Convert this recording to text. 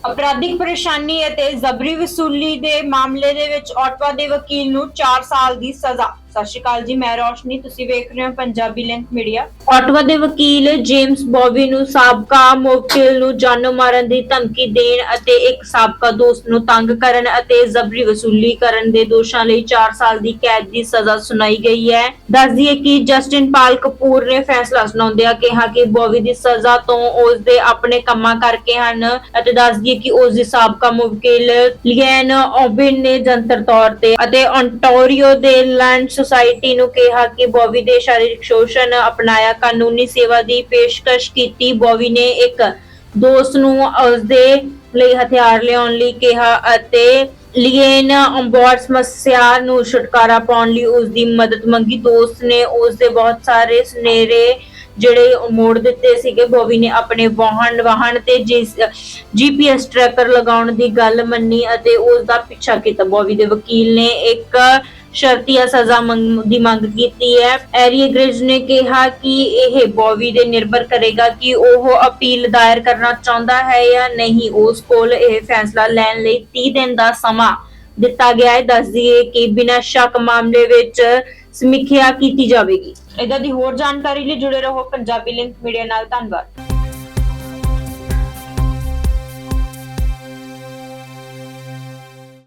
ਅਪਰਾਧਿਕ ਪਰੇਸ਼ਾਨੀ ਅਤੇ ਜ਼ਬਰੀ ਵਸੂਲੀ ਦੇ ਮਾਮਲੇ ਦੇ ਵਿੱਚ ਔਟਵਾ ਦੇ ਵਕੀਲ ਨੂੰ 4 ਸਾਲ ਦੀ ਸਜ਼ਾ। ਸਤਿ ਸ਼੍ਰੀ ਅਕਾਲ ਜੀ, ਮੈਂ ਰੋਸ਼ਨੀ, ਤੁਸੀਂ ਵੇਖ ਰਹੇ ਹੋ ਪੰਜਾਬੀ ਲਿੰਕ ਮੀਡੀਆ। ਆਟਵਾ ਦੇ ਵਕੀਲ ਜੇਮਸ ਬੌਬੀ ਨੂੰ ਸਾਬਕਾ ਮੁਵਕਿਲ ਨੂੰ ਜਾਨੋਂ ਮਾਰਨ ਦੀ ਧਮਕੀ ਦੇਣ ਅਤੇ ਇੱਕ ਸਾਬਕਾ ਦੋਸਤ ਨੂੰ ਤੰਗ ਕਰਨ ਅਤੇ ਜ਼ਬਰੀ ਵਸੂਲੀ ਕਰਨ ਦੇ ਦੋਸ਼ਾਂ ਲਈ 4 ਸਾਲ ਦੀ ਕੈਦ ਦੀ ਸਜ਼ਾ ਸੁਣਾਈ ਗਈ ਹੈ। ਦੱਸ ਦਈਏ ਕਿ ਜਸਟਿਨ ਪਾਲ ਕਪੂਰ ਨੇ ਫੈਸਲਾ ਸੁਣਾਉਂਦਿਆਂ ਕਿਹਾ ਕਿ ਬੋਬੀ ਦੀ ਸਜ਼ਾ ਤੋਂ ਉਸ ਦੇ ਆਪਣੇ ਕੰਮਾਂ ਕਰਕੇ ਹਨ ਅਤੇ ਦੱਸ ਦਈਏ ਕਿ ਉਸ ਦੀ ਸਾਬਕਾ ਮੁਵਕਿਲ ਲੀਐਨ ਓਬਿਨ ਨੇ ਜੰਤਰ ਤੌਰ ਤੇ ਅਤੇ ontario ਦੇ ਲੈਂਡ ਸੁਸਾਇਟੀ ਨੂੰ ਕਿਹਾ ਕਿ ਬੋਵੀ ਦੇ ਸਰੀਰਕ ਸ਼ੋਸ਼ਣ ਅਪਣਾਇਆ ਕਾਨੂੰਨੀ ਸੇਵਾ ਦੀ ਪੇਸ਼ਕਸ਼ ਕੀਤੀ। ਬੌਬੀ ਨੇ ਇੱਕ ਦੋਸਤ ਨੂੰ ਉਸ ਲਈ ਹਥਿਆਰ ਲਿਆਉਣ ਲਈ ਕਿਹਾ ਅਤੇ ਲੀਏਨ ਅੰਬੋਰਡ ਸਮੱਸਿਆ ਨੂੰ ਛੁਟਕਾਰਾ ਪਾਉਣ ਲਈ ਉਸ ਦੀ ਮਦਦ ਮੰਗੀ। ਦੋਸਤ ਨੇ ਉਸ ਦੇ ਬਹੁਤ ਸਾਰੇ ਸੁਨੇਰੇ ਜਿਹੜੇ ਮੋੜ ਦਿੱਤੇ ਸੀਗੇ। ਬੋਬੀ ਨੇ ਆਪਣੇ ਵਾਹਨ ਵਾਹਨ ਤੇ ਜੀਪੀਐਸ ਟਰੈਕਰ ਲਗਾਉਣ ਦੀ ਗੱਲ ਮੰਨੀ ਅਤੇ ਉਸ ਦਾ ਪਿੱਛਾ ਕੀਤਾ। ਬੋਬੀ ਦੇ ਵਕੀਲ ਨੇ ਇੱਕ ਸ਼ਰਤੀਆ ਸਜ਼ਾ ਮੰਗ, ਦੀ ਮੰਗ ਕੀਤੀ ਹੈ। ਐਰੀ ਨੇ ਕਿਹਾ ਕਿ ਇਹ ਬੋਬੀ ਦੇ ਨਿਰਭਰ ਕਰੇਗਾ ਕਿ ਉਹ ਅਪੀਲ ਦਾਇਰ ਕਰਨਾ ਚਾਹੁੰਦਾ ਹੈ ਜਾਂ ਨਹੀਂ। ਉਸ ਕੋਲ ਇਹ ਫੈਸਲਾ ਲੈਣ ਲਈ 30 ਦਿਨ ਦਾ ਸਮਾਂ ਦਿੱਤਾ ਗਿਆ ਹੈ। ਦੱਸ ਦਈਏ ਕਿ ਬਿਨਾਂ ਸ਼ੱਕ ਮਾਮਲੇ ਵਿੱਚ ਸਮੀਖਿਆ ਕੀਤੀ ਜਾਵੇਗੀ। ਇਦਾਂ ਦੀ ਹੋਰ ਜਾਣਕਾਰੀ ਲਈ ਜੁੜੇ ਰਹੋ ਪੰਜਾਬੀ ਲਿੰਕ ਮੀਡੀਆ ਨਾਲ। ਧੰਨਵਾਦ।